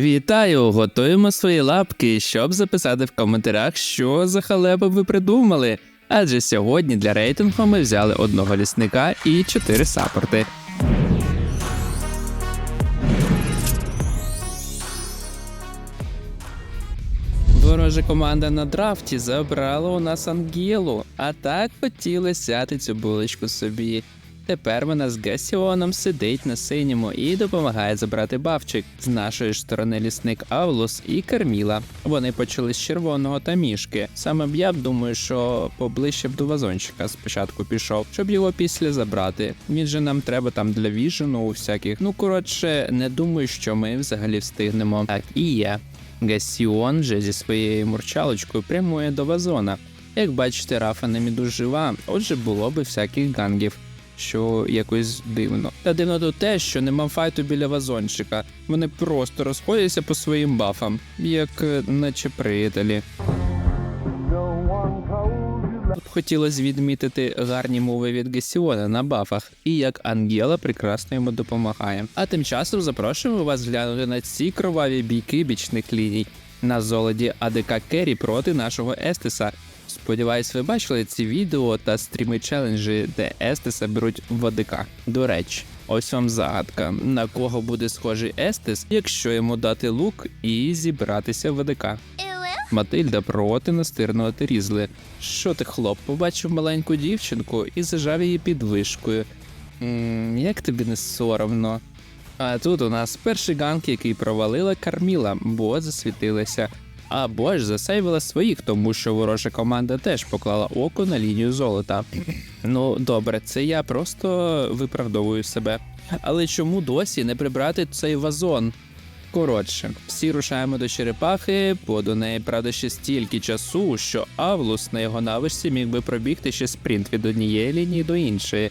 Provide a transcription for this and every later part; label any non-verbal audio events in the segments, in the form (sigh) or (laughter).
Вітаю! Готуємо свої лапки, щоб записати в коментарях, що за халепи ви придумали. Адже сьогодні для рейтингу ми взяли одного лісника і чотири саппорти. Ворожа команда на драфті забрала у нас Ангелу, а так хотіли сяти цю булочку собі. Тепер вона з Гасіоном сидить на синьому і допомагає забрати бавчик. З нашої ж сторони лісник Авлус і Карміла. Вони почали з червоного та мішки. Саме б я думаю, що поближче б до вазончика спочатку пішов, щоб його після забрати. Він же нам треба там для віжену у всяких. Ну коротше, не думаю, що ми взагалі встигнемо. Так і є. Гасіон же зі своєю мурчалочкою прямує до вазона. Як бачите, Рафа не міду жива, отже було би всяких гангів, що якось дивно. Та дивно тут те, що нема файту біля вазончика. Вони просто розходяться по своїм бафам, як е, наче приятелі. Тут хотілося відмітити гарні мови від Гесіона на бафах, і як Ангела прекрасно йому допомагає. А тим часом запрошуємо вас глянути на ці кроваві бійки бічних ліній на золоді АДК Керрі проти нашого Естеса. Сподіваюсь, ви бачили ці відео та стріми челенджі, де Естеса беруть в АДК. До речі, ось вам загадка, на кого буде схожий Естес, якщо йому дати лук і зібратися в АДК. Матильда проти настирного Терізли. Що ти, хлоп, побачив маленьку дівчинку і зажав її під вишкою. м як тобі не соромно? А тут у нас перший ганк, який провалила Карміла, бо засвітилася. Або ж засейвила своїх, тому що ворожа команда теж поклала око на лінію золота. Ну добре, це я просто виправдовую себе. Але чому досі не прибрати цей вазон? Коротше, всі рушаємо до черепахи, бо до неї правда ще стільки часу, що Авлус на його навичці міг би пробігти ще спринт від однієї лінії до іншої.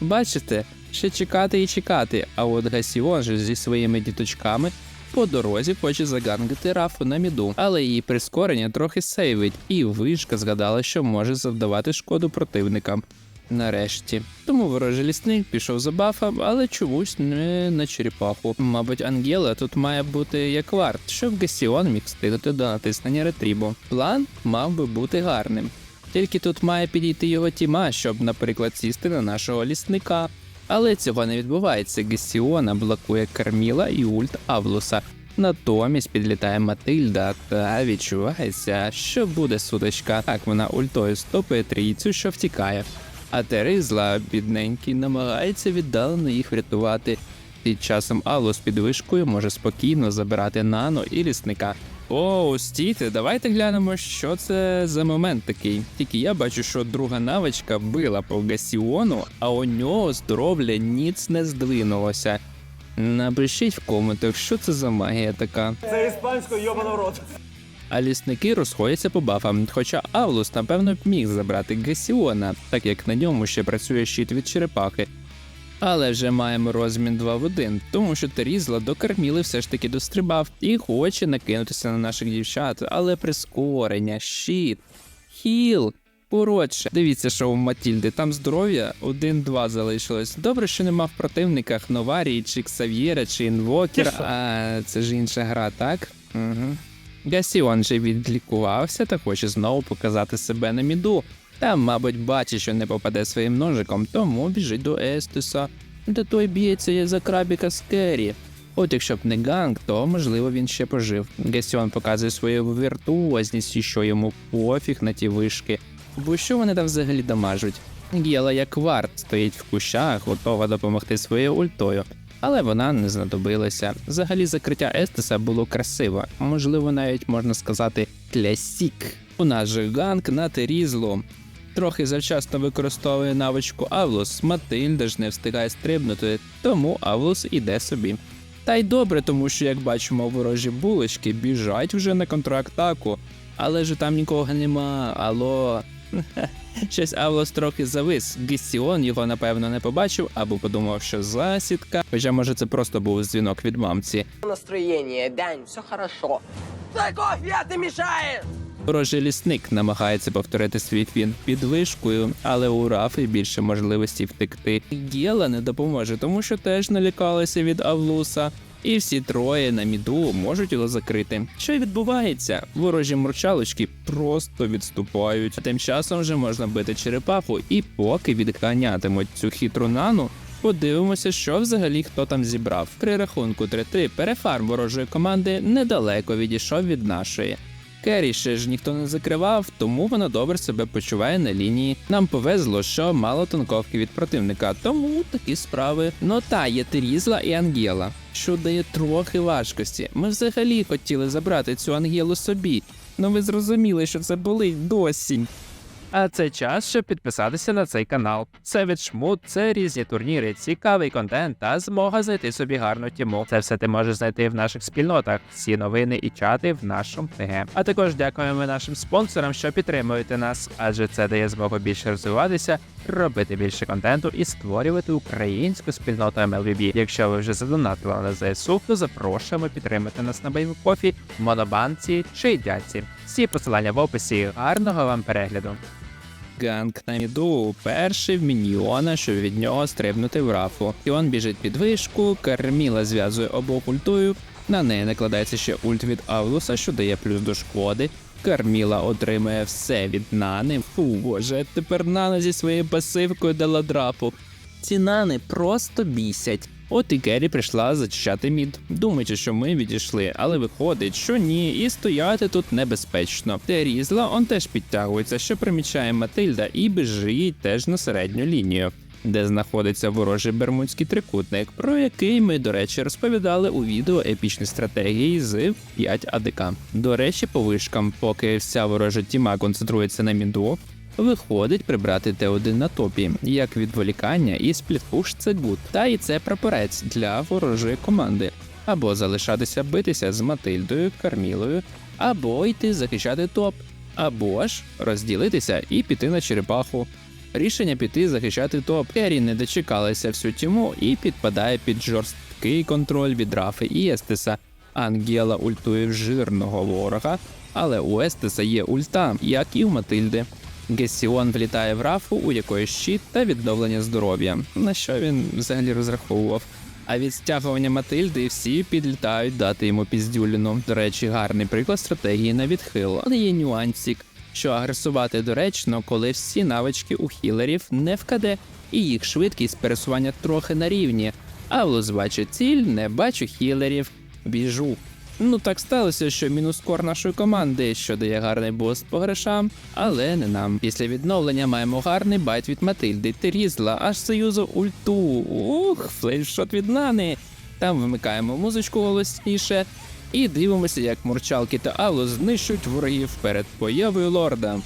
Бачите, ще чекати і чекати, а от Гасіон же зі своїми діточками по дорозі хоче загангити рафу на міду, але її прискорення трохи сейвить, і вишка згадала, що може завдавати шкоду противникам. Нарешті. Тому ворожий лісник пішов за бафом, але чомусь не на черепаху. Мабуть, Ангела тут має бути як варт, щоб Гасіон міг встигнути до натиснення ретрібу. План мав би бути гарним. Тільки тут має підійти його тіма, щоб, наприклад, сісти на нашого лісника. Але цього не відбувається. Гесіона блокує Карміла і ульт Авлуса. Натомість підлітає Матильда та відчувається, що буде сутичка. Так вона ультою стопає трійцю, що втікає. А Терезла, бідненький, намагається віддалено їх врятувати. Тим часом Аллу з підвишкою може спокійно забирати нано і лісника. О, стійте, давайте глянемо, що це за момент такий. Тільки я бачу, що друга навичка била по Гасіону, а у нього здоров'я ніц не здвинулося. Напишіть в коментах, що це за магія така. Це іспанською йобано в рот. А лісники розходяться по бафам, хоча Авлус, напевно, б міг забрати Гасіона, так як на ньому ще працює щит від черепахи. Але вже маємо розмін 2 в 1, тому що Терізла до Карміли все ж таки дострибав і хоче накинутися на наших дівчат, але прискорення, щит, хіл. Коротше, дивіться, що у Матільди там здоров'я 1-2 залишилось. Добре, що нема в противниках Новарії, чи Ксав'єра, чи Інвокера. А це ж інша гра, так? Угу. Гасіон же відлікувався та хоче знову показати себе на міду. Та, мабуть, бачить, що не попаде своїм ножиком, тому біжить до Естеса, де той б'ється за крабіка з Керрі. От якщо б не ганг, то можливо він ще пожив. Гесіон показує свою віртуозність і що йому пофіг на ті вишки. Бо що вони там взагалі дамажуть? Гєла як варт стоїть в кущах, готова допомогти своєю ультою. Але вона не знадобилася. Взагалі закриття Естеса було красиво, можливо, навіть можна сказати клясік. У нас же ганг на Терізлу. Трохи завчасно використовує навичку Авлус, Матильда ж не встигає стрибнути, тому Авлус іде собі. Та й добре, тому що, як бачимо, ворожі булочки біжать вже на контратаку, але ж там нікого нема. Алло. (laughs) Щось Авлос трохи завис. Гіссіон його напевно не побачив або подумав, що засідка. Хоча може це просто був дзвінок від мамці. настроение, Дань, все хорошо. Дай кофе, ты мешаешь! Ворожий лісник намагається повторити свій фін під вишкою, але у Рафи більше можливості втекти. Гєла не допоможе, тому що теж налякалася від Авлуса. і всі троє на міду можуть його закрити. Що й відбувається? Ворожі мурчалочки просто відступають. А тим часом вже можна бити черепаху, і поки відганятимуть цю хитру нану. Подивимося, що взагалі хто там зібрав. При рахунку 3-3 перефарм ворожої команди недалеко відійшов від нашої. Керрі ще ж ніхто не закривав, тому вона добре себе почуває на лінії. Нам повезло, що мало тонковки від противника, тому такі справи. Ну та є Терізла і Ангела, що дає трохи важкості. Ми взагалі хотіли забрати цю Ангелу собі. Ну ви зрозуміли, що це болить досі. А це час, щоб підписатися на цей канал. Це від Шмут, це різні турніри, цікавий контент та змога знайти собі гарну тіму. Це все ти можеш знайти в наших спільнотах, всі новини і чати в нашому ТГ. А також дякуємо нашим спонсорам, що підтримуєте нас, адже це дає змогу більше розвиватися, робити більше контенту і створювати українську спільноту MLBB. Якщо ви вже задонатили на ЗСУ, то запрошуємо підтримати нас на Бейвкофі, Монобанці чи Дяці. Всі посилання в описі. Гарного вам перегляду. Ганг на міду перший в міньйона, щоб від нього стрибнути в рафу. Іон біжить під вишку, Карміла зв'язує обох ультою. На неї накладається ще ульт від Авлуса, що дає плюс до шкоди. Карміла отримує все від Нани. Фу, боже, тепер Нана зі своєю пасивкою дала драпу. Ці нани просто бісять. От і Керрі прийшла зачищати мід, думаючи, що ми відійшли, але виходить, що ні, і стояти тут небезпечно. Терізла он теж підтягується, що примічає Матильда, і біжить теж на середню лінію. Де знаходиться ворожий бермудський трикутник, про який ми, до речі, розповідали у відео епічні стратегії з 5 АДК. До речі, по вишкам, поки вся ворожа тіма концентрується на міду, Виходить прибрати Т1 на топі, як відволікання і сплітпуш це. Та і це прапорець для ворожої команди. Або залишатися битися з Матильдою, Кармілою, або йти захищати топ, або ж розділитися і піти на черепаху. Рішення піти захищати топ. Керрі не дочекалася всю тіму і підпадає під жорсткий контроль від Рафи і Естеса. Ангела ультує в жирного ворога, але у Естеса є ульта, як і у Матильди. Гесіон влітає в рафу, у якої щит та відновлення здоров'я, на що він взагалі розраховував. А від стягування Матильди всі підлітають дати йому піздюліну. До речі, гарний приклад стратегії на відхил, але є нюансик, що агресувати доречно, коли всі навички у хілерів не вкаде, і їх швидкість пересування трохи на рівні. Авлус бачить ціль, не бачу хілерів, біжу. Ну так сталося, що мінус кор нашої команди, що дає гарний буст по гришам, але не нам. Після відновлення маємо гарний байт від Матильди, Терізла, аж союзу ульту. Ух, флейшот від Нани. Там вимикаємо музичку голосніше і дивимося, як мурчалки та Алло знищують ворогів перед появою лорда.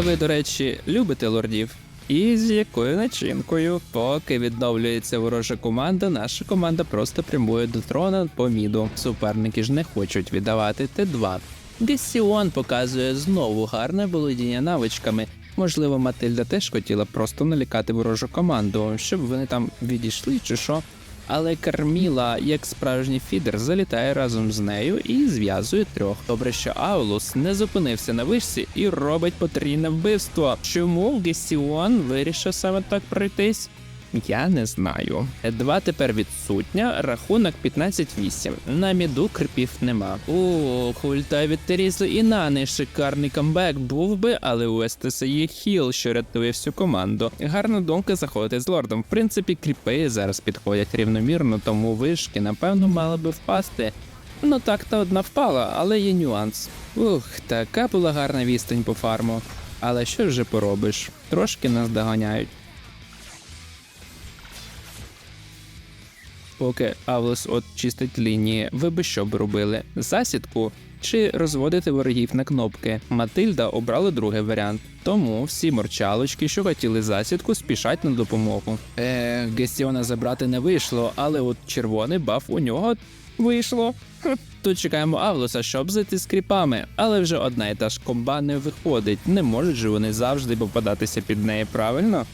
А ви, до речі, любите лордів? І з якою начинкою? Поки відновлюється ворожа команда, наша команда просто прямує до трона по міду. Суперники ж не хочуть віддавати Т2. Гесіон показує знову гарне володіння навичками. Можливо, Матильда теж хотіла просто налякати ворожу команду, щоб вони там відійшли чи що. Але Карміла, як справжній фідер, залітає разом з нею і зв'язує трьох. Добре, що Аулус не зупинився на вишці і робить потрійне вбивство. Чому Гесіон вирішив саме так пройтись? Я не знаю. Два тепер відсутня, рахунок 15-8. На міду крипів нема. О, хульта від Терізи і Нани. Шикарний камбек був би, але у Естеса є хіл, що рятує всю команду. Гарна думка заходити з лордом. В принципі, кріпи зараз підходять рівномірно, тому вишки, напевно, мали би впасти. Ну так та одна впала, але є нюанс. Ух, така була гарна відстань по фарму. Але що вже поробиш? Трошки нас доганяють. Поки Авлос от чистить лінії, ви би що б робили? Засідку чи розводити ворогів на кнопки? Матильда обрала другий варіант. Тому всі морчалочки, що хотіли засідку, спішать на допомогу. Е, Гестіона забрати не вийшло, але от червоний баф у нього вийшло. Тут чекаємо Авлоса, щоб зайти з кріпами, але вже одна і та ж комба не виходить. Не можуть же вони завжди попадатися під неї правильно.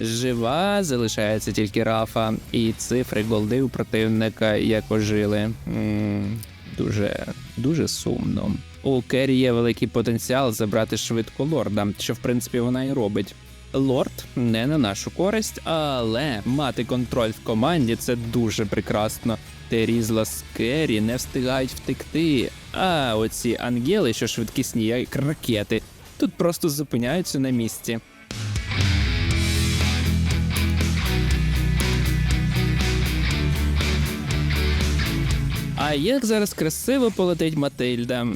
Жива залишається тільки Рафа, і цифри голди у противника як ожили. м дуже Дуже сумно. У Керрі є великий потенціал забрати швидко лорда, що в принципі вона і робить. Лорд не на нашу користь, але мати контроль в команді це дуже прекрасно. Терізла з Керрі не встигають втекти. А оці ангели, що швидкісні, як ракети, тут просто зупиняються на місці. А як зараз красиво полетить Матильда?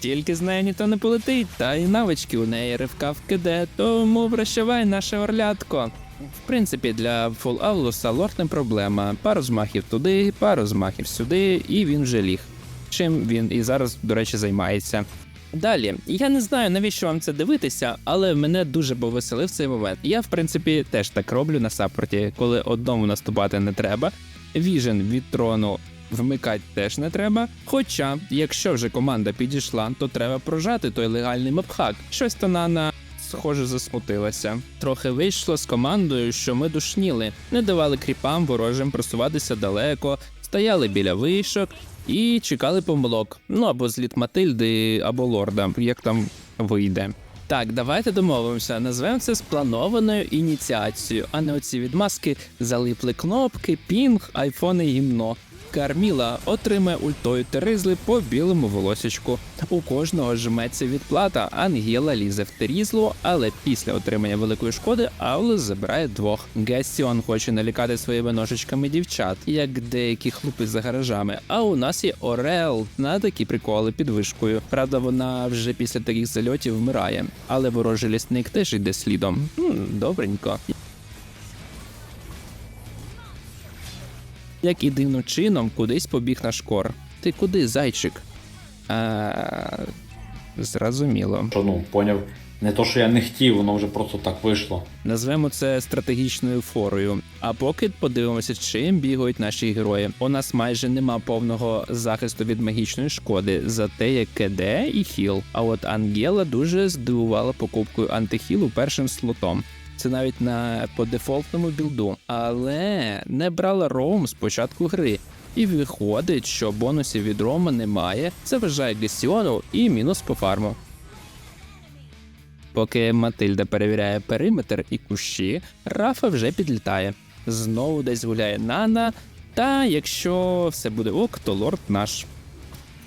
тільки з нею ніхто не полетить, та й навички у неї ривка в КД, тому прощавай наше орлятко. В принципі, для фул Аулуса лорд не проблема. Пару змахів туди, пару змахів сюди, і він вже ліг. Чим він і зараз, до речі, займається. Далі, я не знаю, навіщо вам це дивитися, але мене дуже повеселив цей момент. Я, в принципі, теж так роблю на саппорті, коли одному наступати не треба. Віжен від трону вмикати теж не треба. Хоча, якщо вже команда підійшла, то треба прожати той легальний мапхак. Щось то Нана, схоже, засмутилася. Трохи вийшло з командою, що ми душніли, не давали кріпам ворожим просуватися далеко, стояли біля вишок і чекали помилок. Ну або зліт Матильди, або лорда, як там вийде. Так, давайте домовимося. Назвемо це спланованою ініціацією, а не оці відмазки залипли кнопки, пінг, айфон і гімно. Карміла отримає ультою Теризли по білому волосічку. У кожного жметься відплата. Ангела лізе в Терізлу, але після отримання великої шкоди Аулус забирає двох. Гестіон хоче налікати своїми ножичками дівчат, як деякі хлопи за гаражами. А у нас є Орел на такі приколи під вишкою. Правда, вона вже після таких зальотів вмирає, але ворожий лісник теж йде слідом. М, добренько. Як і дивним чином кудись побіг на шкор. Ти куди, зайчик? А, зрозуміло. Що ну, поняв, не то, що я не хотів, воно вже просто так вийшло. Назвемо це стратегічною форою. А поки подивимося, чим бігають наші герої. У нас майже нема повного захисту від магічної шкоди, зате є КД і хіл. А от Ангела дуже здивувала покупкою антихілу першим слотом. Це навіть на по дефолтному білду, але не брала роум з початку гри. І виходить, що бонусів від рома немає. Це вважає Гесіону і мінус по фарму. Поки Матильда перевіряє периметр і кущі, Рафа вже підлітає. Знову десь гуляє Нана. Та якщо все буде ок, то лорд наш.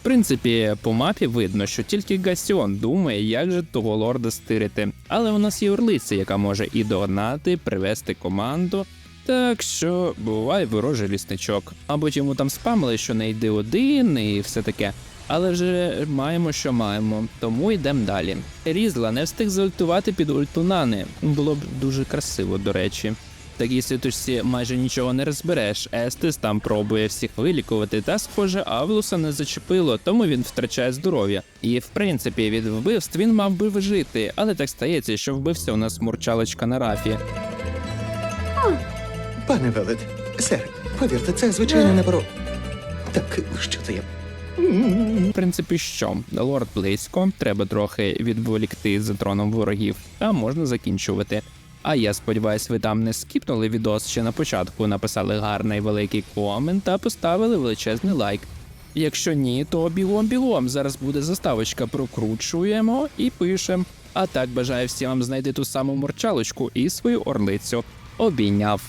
Принципі, по мапі видно, що тільки Гасіон думає, як же того лорда стирити. Але у нас є орлиця, яка може і догнати, привести команду. Так що буває ворожий лісничок. Або йому там спамили, що не йди один і все таке. Але вже маємо, що маємо, тому йдемо далі. Різла не встиг зальтувати під ультунани. Було б дуже красиво, до речі. В такій ситочці майже нічого не розбереш. Естис там пробує всіх вилікувати, та, схоже, Авлуса не зачепило, тому він втрачає здоров'я. І в принципі від вбивств він мав би вижити, але так стається, що вбився у нас мурчалочка на рафі. Пане Велет, сер, повірте, це звичайно не поро. Так, що це я? В принципі, що лорд близько, треба трохи відволікти за троном ворогів, а можна закінчувати. А я сподіваюсь, ви там не скіпнули відос ще на початку, написали гарний великий комент та поставили величезний лайк. Якщо ні, то бігом бігом. Зараз буде заставочка. Прокручуємо і пишемо. А так бажаю всім вам знайти ту саму морчалочку і свою орлицю. Обійняв.